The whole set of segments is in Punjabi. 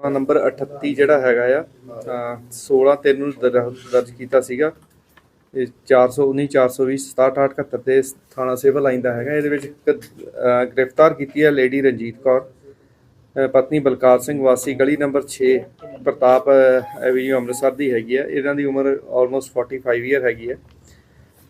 ਨੰਬਰ 38 ਜਿਹੜਾ ਹੈਗਾ ਆ, ਅਹ 16 ਤਿੰਨ ਨੂੰ ਦਰ- ਦਰਜ ਕੀਤਾ ਸੀਗਾ। ਇਹ 419 420 6778 'ਤੇ ਥਾਣਾ ਸਿਵਲ ਲਾਈਨ ਦਾ ਹੈਗਾ। ਇਹਦੇ ਵਿੱਚ ਗ੍ਰਿਫਤਾਰ ਕੀਤੀ ਹੈ ਲੇਡੀ ਰਣਜੀਤ ਕੌਰ। ਪਤਨੀ ਬਲਕਾਰ ਸਿੰਘ ਵਾਸੀ, ਗਲੀ ਨੰਬਰ 6 ਪ੍ਰਤਾਪ ਐਵੀਨਿਊ ਅੰਮ੍ਰਿਤਸਰ ਦੀ ਹੈਗੀ ਹੈ ਇਹਨਾਂ ਦੀ ਉਮਰ ਆਲਮੋਸਟ 45 ਇਅਰ ਹੈਗੀ ਹੈ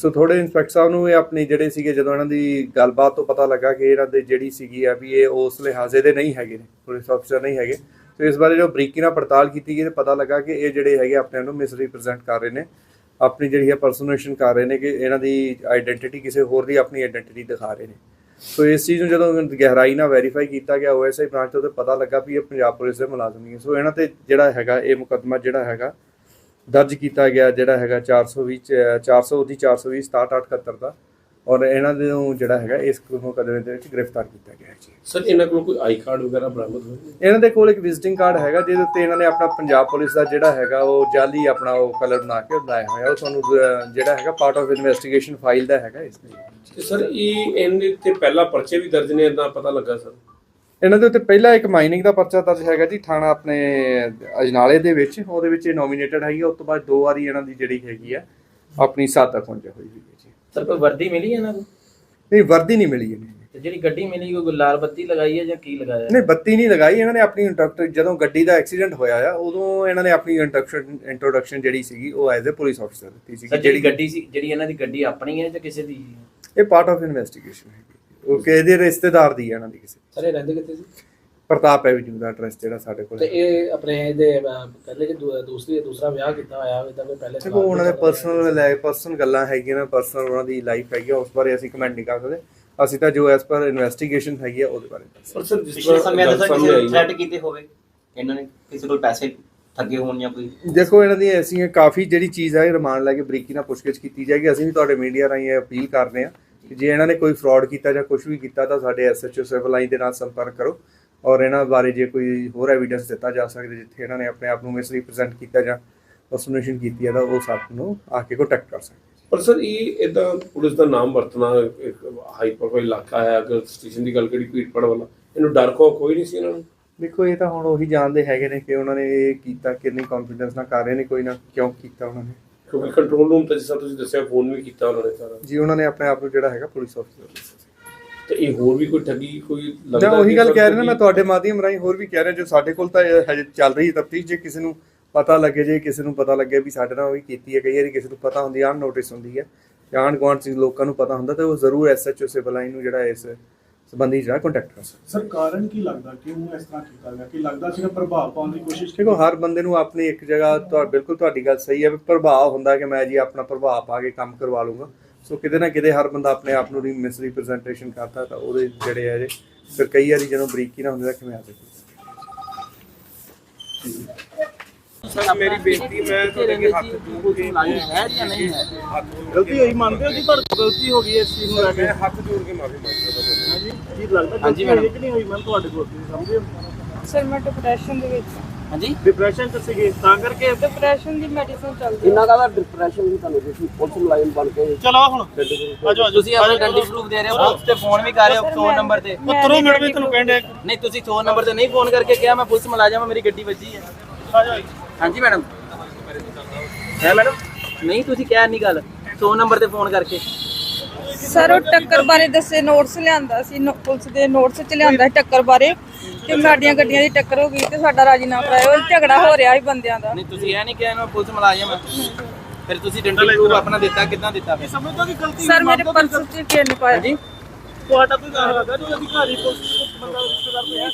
ਸੋ ਥੋੜੇ ਇੰਸਪੈਕਟਰ ਸਾਹਿਬ ਨੂੰ ਇਹ ਆਪਣੀ ਜਿਹੜੇ ਸੀਗੇ ਜਦੋਂ ਇਹਨਾਂ ਦੀ ਗੱਲਬਾਤ ਤੋਂ ਪਤਾ ਲੱਗਾ ਕਿ ਇਹਨਾਂ ਦੇ ਜਿਹੜੀ ਸੀਗੀ ਆ ਵੀ ਇਹ ਉਸ ਲਿਹਾਜ਼ੇ ਦੇ ਨਹੀਂ ਹੈਗੇ ਨੇ, ਪੁਲਿਸ ਅਫਸਰ ਨਹੀਂ ਹੈਗੇ। ਸੋ ਇਸ ਬਾਰੇ ਜੋ ਬਰੀਕੀ ਨਾਲ ਪੜਤਾਲ ਕੀਤੀ ਗਈ ਤੇ ਪਤਾ ਲੱਗਾ ਕਿ ਇਹ ਜਿਹੜੇ ਹੈਗੇ ਆਪਣੇ ਨੂੰ ਮਿਸ ਕਰ ਰਹੇ ਨੇ, ਆਪਣੀ ਜਿਹੜੀ ਹੈ ਪਰਸਨੇਸ਼ਨ ਕਰ ਰਹੇ ਨੇ ਕਿ ਇਹਨਾਂ ਦੀ ਆਇਡੈਂਟੀਟੀ ਕਿਸੇ ਹੋਰ ਦੀ ਆਪਣੀ ਆਇਡੈਂਟੀਟੀ ਦਿਖਾ ਰਹੇ ਨੇ। ਸੋ ਇਸ ਚੀਜ਼ ਨੂੰ ਜਦੋਂ ਗਹਿਰਾਈ ਨਾਲ ਵੈਰੀਫਾਈ ਕੀਤਾ ਗਿਆ ਓਐਸਆਈ ਬ੍ਰਾਂਚ ਤੋਂ ਪਤਾ ਲੱਗਾ ਵੀ ਇਹ ਪੰਜਾਬ ਪੁਲਿਸ ਦੇ ਮੁਲਾਜ਼ਮ ਹੀ ਹੈ ਸੋ ਇਹਨਾਂ ਤੇ ਜਿਹੜਾ ਹੈਗਾ, ਇਹ ਮੁਕੱਦਮਾ ਜਿਹੜਾ ਹੈਗਾ ਦਰਜ ਕੀਤਾ ਗਿਆ ਜਿਹੜਾ ਹੈਗਾ 420 ਚ- 400 ਦੀ 420 6778 ਦਾ। ਔਰ ਇਹਨਾਂ ਦੇ ਨੂੰ ਜਿਹੜਾ ਹੈਗਾ ਇਸ ਮੁਕੱਦਮੇ ਦੇ ਵਿੱਚ ਗ੍ਰਿਫਤਾਰ ਕੀਤਾ ਗਿਆ ਹੈ ਜੀ। ਸਰ ਇਹਨਾਂ ਕੋਲ ਕੋਈ ਆਈ ਕਾਰਡ ਵਗੈਰਾ ਬਰਾਮਦ ਹੋਏ ਇਹਨਾਂ ਦੇ ਕੋਲ ਇੱਕ ਵਿਜ਼ਿਟਿੰਗ ਕਾਰਡ ਹੈਗਾ ਜਿਹਦੇ ਉੱਤੇ ਇਹਨਾਂ ਨੇ ਆਪਣਾ ਪੰਜਾਬ ਪੁਲਿਸ ਦਾ ਜਿਹੜਾ ਹੈਗਾ ਉਹ ਜਾਲੀ ਆਪਣਾ ਉਹ ਕਲਰ ਬਣਾ ਕੇ ਲਾਇਆ ਹੋਇਆ। ਉਹ ਤੁਹਾਨੂੰ ਜਿਹੜਾ ਹੈਗਾ ਪਾਰਟ ਆਫ ਇਨਵੈਸਟੀਗੇਸ਼ਨ ਫਾਈਲ ਦਾ ਹੈਗਾ ਇਸ ਤੇ। ਸਰ ਇਹ ਇਹਦੇ ਤੇ ਪਹਿਲਾ ਪਰਚੇ ਵੀ ਦਰਜ ਨੇ ਇਦਾਂ ਪਤਾ ਲੱਗਾ ਸਰ? ਇਹਨਾਂ ਦੇ ਉੱਤੇ ਪਹਿਲਾ ਇੱਕ ਮਾਈਨਿੰਗ ਦਾ ਪਰਚਾ ਦਰਜ ਹੈਗਾ ਜੀ ਥਾਣਾ ਆਪਣੇ ਅਜਨਾਲੇ ਦੇ ਵਿੱਚ। ਉਹਦੇ ਵਿੱਚ ਇਹ ਨੋਮੀਨੇਟਡ ਹੈਗੀ ਉਸ ਤੋਂ ਬਾਅਦ ਦੋ ਵਾਰੀ ਇਹਨਾਂ ਦੀ ਜਿਹੜੀ ਹੈਗੀ ਆ ਆਪਣੀ ਸਾਥ ਪਹੁੰਚ ਹੋਈ ਹੋਈ ਹੈ ਜੀ। ਸਰ ਕੋਈ ਵਰਦੀ ਮਿਲੀ ਇਹਨਾਂ ਨੂੰ? ਨਹੀਂ ਵਰਦੀ ਨਹੀਂ ਮਿਲੀ ਇਹਨੂੰ ਤੇ ਜਿਹੜੀ ਗੱਡੀ ਮਿਲੀ ਕੋਈ ਲਾਲ ਬੱਤੀ ਲਗਾਈ ਹੈ ਜਾਂ ਕੀ ਲਗਾਇਆ? ਨਹੀਂ ਬੱਤੀ ਨਹੀਂ ਲਗਾਈ ਇਹਨਾਂ ਨੇ ਆਪਣੀ ਇੰਟਰੋਡਕਟ ਜਦੋਂ ਗੱਡੀ ਦਾ ਐਕਸੀਡੈਂਟ ਹੋਇਆ ਆ ਉਦੋਂ ਇਹਨਾਂ ਨੇ ਆਪਣੀ ਇੰਟਰੋਡਕਸ਼ਨ ਇੰਟਰੋਡਕਸ਼ਨ ਜਿਹੜੀ ਸੀਗੀ ਉਹ ਐਜ਼ ਅ ਪੁਲਿਸ ਅਫਸਰ ਦਿੱਤੀ ਸੀ ਜਿਹੜੀ ਗੱਡੀ ਸੀ ਜਿਹੜੀ ਇਹਨਾਂ ਦੀ ਗੱਡੀ ਆਪਣੀ ਹੈ ਜਾਂ ਕਿਸੇ ਦੀ? ਇਹ ਪਾਰਟ ਆਫ ਇਨਵੈਸਟੀਗੇਸ਼ਨ ਹੈਗੀ ਉਹ ਕਿਸੇ ਦੇ ਰਿਸ਼ਤੇਦਾਰ ਦੀ ਹੈ ਇਹਨਾਂ ਦੀ ਕਿਸੇ ਸਰ ਇਹ ਰਹਿੰਦੇ ਕਿੱਥੇ ਸੀ? ਪ੍ਰਤਾਪ ਐਵੀਨਿਊ ਦਾ ਐਡਰੈਸ ਜਿਹੜਾ ਸਾਡੇ ਕੋਲ ਤੇ ਹੈ ਇਹ ਆਪਣੇ ਇਹਦੇ ਕਹਿੰਦੇ ਕਿ ਦੂ- ਦੂਸਰੀ ਦੂਸਰਾ ਵਿਆਹ ਕੀਤਾ ਹੋਇਆ ਇਹਦਾ ਕੋਈ ਪਹਿਲੇ ਦੇਖੋ ਉਹਨਾਂ ਦੇ ਪਰਸਨਲ ਲੈ ਪਰਸਨਲ ਗੱਲਾਂ ਹੈਗੀਆਂ ਨੇ ਪਰਸਨਲ ਉਹਨਾਂ ਦੀ ਲਾਈਫ ਹੈਗੀ ਆ, ਉਸ ਬਾਰੇ ਅਸੀਂ ਕਮੈਂਟ ਨਹੀਂ ਕਰ ਸਕਦੇ। ਅਸੀਂ ਤਾਂ ਜੋ ਐਸ ਪਰ ਇਨਵੈਸਟੀਗੇਸ਼ਨ ਹੈਗੀ ਆ ਉਹਦੇ ਬਾਰੇ ਦੱਸ ਪਰ ਸਰ ਜਿਸ ਪਿਛਲੇ ਤਰ੍ਹਾਂ ਸਮੇਂ ਦਾ ਸਰ ਕਿਸੇ ਹੈ ਥ੍ਰੈਟ ਕੀਤੇ ਹੋਵੇ ਇਹਨਾਂ ਨੇ ਕਿਸੇ ਕੋਲ ਪੈਸੇ ਠੱਗੇ ਹੋਣ ਜਾਂ ਕੋਈ ਦੇਖੋ ਇਹਨਾਂ ਦੀ ਐਸੀਆਂ ਕਾਫੀ ਜਿਹੜੀ ਚੀਜ਼ ਹੈ ਇਹ ਰਿਮਾਂਡ ਲੈ ਕੇ ਬਰੀਕੀ ਨਾਲ ਪੁੱਛਗਿੱਛ ਕੀਤੀ ਜਾਏਗੀ। ਅਸੀਂ ਵੀ ਤੁਹਾਡੇ ਮੀਡੀਆ ਰਾਹੀਂ ਇਹ ਅਪੀਲ ਕਰਦੇ ਹਾਂ। ਕਿ ਜੇ ਇਹਨਾਂ ਨੇ ਕੋਈ ਫਰਾਡ ਕੀਤਾ ਜਾਂ ਕੁਝ ਵੀ ਕੀਤਾ ਤਾਂ ਸਾਡੇ ਐਸਐਚਓ ਸਿਵਲ ਲਾਈਨ ਦੇ ਨਾਲ ਸੰਪਰਕ ਕਰੋ ਔਰ ਇਹਨਾਂ ਬਾਰੇ ਜੇ ਕੋਈ ਹੋਰ ਐਵੀਡੈਂਸ ਦਿੱਤਾ ਜਾ ਸਕਦਾ ਜਿੱਥੇ ਇਹਨਾਂ ਨੇ ਆਪਣੇ ਆਪ ਨੂੰ ਮਿਸ ਰਿਪਰੈਜ਼ੈਂਟ ਕੀਤਾ ਜਾਂ ਪਰਸਨੇਸ਼ਨ ਕੀਤੀ ਹੈ ਤਾਂ ਉਹ ਸਭ ਨੂੰ ਆ ਕੇ ਕੰਟੈਕਟ ਕਰ ਸਕਦੇ ਪਰ ਸਰ ਇਹ ਇਦਾਂ ਪੁਲਿਸ ਦਾ ਨਾਮ ਵਰਤਣਾ ਇੱਕ ਹਾਈ ਪ੍ਰੋਫਾਈਲ ਇਲਾਕਾ ਹੈ ਅਗਰ ਸਟੇਸ਼ਨ ਦੀ ਗੱਲ ਕਰੀ ਭੀੜਪੜ ਵਾਲਾ ਇਹਨੂੰ ਡਰ ਕੋ ਕੋਈ ਨਹੀਂ ਸੀ ਇਹਨਾਂ ਨੂੰ? ਦੇਖੋ ਇਹ ਤਾਂ ਹੁਣ ਉਹੀ ਜਾਣਦੇ ਹੈਗੇ ਨੇ ਕਿ ਉਹਨਾਂ ਨੇ ਇਹ ਕੀਤਾ ਕਿੰਨੀ ਕੌਨਫੀਡੈਂਸ ਨਾਲ ਕਰ ਰਹੇ ਨੇ ਕੋਈ ਨਾ ਕਿਉਂ ਕੀਤਾ ਉਹਨਾਂ ਨੇ? ਕਿਉਂਕਿ ਕੰਟਰੋਲ ਰੂਮ ਤੇ ਜਿਸ ਤਰ੍ਹਾਂ ਤੁਸੀਂ ਦੱਸਿਆ ਫੋਨ ਵੀ ਕੀਤਾ ਉਹਨਾਂ ਨੇ ਸਾਰਾ। ਜੀ ਉਹਨਾਂ ਨੇ ਆਪਣੇ ਆਪ ਨੂੰ ਜਿਹੜਾ ਹੈਗਾ ਪੁਲਿਸ ਅਫਸਰ ਤੇ ਇਹ ਹੋਰ ਵੀ ਕੋਈ ਠੱਗੀ ਕੋਈ ਮੈਂ ਕਿ ਉਹੀ ਗੱਲ ਕਹਿ ਰਿਹਾ ਨਾ ਮੈਂ ਤੁਹਾਡੇ ਮਾਧਿਅਮ ਰਾਹੀਂ ਹੋਰ ਵੀ ਕਹਿ ਰਿਹਾ ਜੋ ਸਾਡੇ ਕੋਲ ਤਾਂ ਇਹ ਹਜੇ ਚੱਲ ਰਹੀ ਤਫਤੀਸ਼ ਜੇ ਕਿਸੇ ਨੂੰ ਪਤਾ ਲੱਗੇ ਜੇ ਕਿਸੇ ਨੂੰ ਪਤਾ ਲੱਗੇ ਵੀ ਸਾਡੇ ਨਾਲ ਉਹੀ ਕੀਤੀ ਹੈ ਕਈ ਵਾਰੀ ਕਿਸੇ ਨੂੰ ਪਤਾ ਹੁੰਦੀ ਆ ਨੋਟਿਸ ਹੁੰਦੀ ਹੈ ਜਾਂ ਆਂਢ ਗੁਆਂਢ ਚ ਲੋਕਾਂ ਨੂੰ ਪਤਾ ਹੁੰਦਾ ਤਾਂ ਉਹ ਜ਼ਰੂਰ ਐਸਐਚਓ ਸਿਵਲ ਲਾਈਨ ਨੂੰ ਜਿਹੜਾ ਇਸ ਸੰਬੰਧੀ ਜਿਹੜਾ ਕੰਟੈਕਟ ਕਰ ਸਕਦਾ ਸਰ ਕਾਰਨ ਕੀ ਲੱਗਦਾ? ਕਿਉਂ ਇਸ ਤਰ੍ਹਾਂ ਕੀਤਾ ਗਿਆ? ਕਿ ਲੱਗਦਾ ਸੀ ਪ੍ਰਭਾਵ ਪਾਉਣ ਦੀ ਕੋਸ਼ਿਸ਼ ਦੇਖੋ ਹਰ ਬੰਦੇ ਨੂੰ ਆਪਣੀ ਇੱਕ ਜਗ੍ਹਾ ਤੁਹਾ ਬਿਲਕੁਲ ਤੁਹਾਡੀ ਗੱਲ ਸਹੀ ਹੈ ਵੀ ਪ੍ਰਭਾਵ ਹੁੰਦਾ ਕਿ ਮੈਂ ਜੀ ਆਪਣਾ ਪ੍ਰਭਾਵ ਪਾ ਕੇ ਕੰਮ ਕਰਵਾ ਲੂੰਗਾ। ਸੋ ਕਿਤੇ ਨਾ ਕਿਤੇ ਹਰ ਬੰਦਾ ਆਪਣੇ ਆਪ ਨੂੰ ਮਿਸ ਰਿਪਰੈਜ਼ੈਂਟੇਸ਼ਨ ਕਰਦਾ ਤਾਂ ਉਹਦੇ ਜਿਹੜੇ ਹੈ ਜੇ ਫਿਰ ਕਈ ਵਾਰੀ ਜਦੋਂ ਬਰੀਕੀ ਨਾ ਹੁੰਦੀ ਤਾਂ ਕਿਵੇਂ ਆ ਜਾਂਦੀ ਸਰ ਮੇਰੀ ਬੇਨਤੀ ਮੈਂ ਤੁਹਾਡੇ ਅੱਗੇ ਹੱਥ ਜੋੜ ਕੇ ਹੈ ਜਾਂ ਨਹੀਂ ਹੈ? ਗਲਤੀ ਹੋਈ ਮੰਨਦੇ ਹੋ ਜੀ ਪਰ ਗਲਤੀ ਹੋ ਗਈ ਇਸ ਚੀਜ਼ ਨੂੰ ਲੈ ਕੇ। ਹੱਥ ਜੋੜ ਕੇ ਮਾਫੀ ਮੰਗਦਾ ਹਾਂਜੀ ਕੀ ਲੱਗਦਾ ਹਾਂਜੀ ਗਲਤੀ। ਹੋਈ ਕਿ ਨਹੀਂ ਹੋਈ? ਮੈਂ ਤੁਹਾਡੇ ਕੋਲ ਹੋ? ਸਰ ਮੈਂ ਡਿਪਰੈਸ਼ਨ ਦੇ ਵਿੱਚ ਹਾਂਜੀ? ਡਿਪਰੈਸ਼ਨ ਚ ਸੀਗੇ ਤਾਂ ਕਰਕੇ ਡਿਪਰੈਸ਼ਨ ਦੀ ਮੈਡੀਸਿਨ ਚੱਲਦੀ ਹੈ। ਕਿੰਨਾ ਕਾਹਦਾ ਡਿਪਰੈਸ਼ਨ ਵੀ ਤੁਹਾਨੂੰ ਤੁਸੀਂ ਪੁਲਿਸ ਮੁਲਾਜ਼ਮ ਬਣ ਕੇ ਚਲੋ ਹੁਣ। ਆਜੋ ਆਜੋ। ਤੁਸੀਂ ਆਪਣਾ ਡੰਡੀ ਪ੍ਰੂਫ ਦੇ ਰਹੇ ਹੋ ਪੁਲਿਸ ਤੇ ਫੋਨ ਵੀ ਕਰ ਰਹੇ ਹੋ ਫੋਨ ਨੰਬਰ ਤੇ। ਉਤਰੋ ਮੈਡਮ ਵੀ ਤੁਹਾਨੂੰ ਕਹਿੰਦੇ ਨਹੀਂ ਤੁਸੀਂ ਫੋਨ ਨੰਬਰ ਤੇ ਨਹੀਂ ਫੋਨ ਕਰਕੇ ਕਿਹਾ ਮੈਂ ਪੁਲਿਸ ਮੁਲਾਜ਼ਮ ਹਾਂ ਮੇਰੀ ਗੱਡੀ ਵੱਜੀ ਹੈ। ਆਜੋ। ਹਾਂਜੀ ਮੈਡਮ। ਹੈ ਮੈਡਮ? ਨਹੀਂ ਤੁਸੀਂ ਕਿਹਾ ਨਹੀਂ ਗੱਲ। ਫੋਨ ਨੰਬਰ ਤੇ ਫੋਨ ਕਰਕੇ। ਸਰ ਉਹ ਟੱਕਰ ਬਾਰੇ ਦੱਸੇ ਨੋਟਸ ਲਿਆਂਦਾ ਸੀ ਨੋ- ਪੁਲਿਸ ਦੇ ਨੋਟਸ ਚ ਲਿਆਂਦਾ ਸੀ ਟੱਕਰ ਬਾਰੇ। ਕਿ ਸਾਡੀਆਂ ਗੱਡੀਆਂ ਦੀ ਟੱਕਰ ਹੋ ਗਈ ਤੇ ਸਾਡਾ ਰਾਜੀਨਾਮਾ ਕਰਾਇਆ। ਉਹ ਝਗੜਾ ਹੋ ਰਿਹਾ ਸੀ ਬੰਦਿਆਂ ਦਾ। ਨਹੀਂ ਤੁਸੀਂ ਇਹ ਨਹੀਂ ਕਿਹਾ ਮੈਂ ਪੁਲਿਸ ਮੁਲਾਜ਼ਮ ਹਾਂ ਫਿਰ ਤੁਸੀਂ ਡੰਡੀ ਪ੍ਰੂਫ ਆਪਣਾ ਦਿੱਤਾ ਕਿੱਦਾਂ ਦਿੱਤਾ ਫਿਰ? ਸਮਝਦਾ ਕਿ ਗਲਤੀ ਸਰ ਮੇਰੇ ਪਰਸ ਚ ਨਹੀਂ ਪਾਇਆ। ਜੀ ਤੁਹਾਡਾ ਕੋਈ ਗੱਲ ਹੈਗਾ ਜੋ ਅਧਿਕਾਰੀ ਪੁਲਿਸ ਬੰਦਾ ਰਿਸ਼ਤੇਦਾਰ ਪਿਆ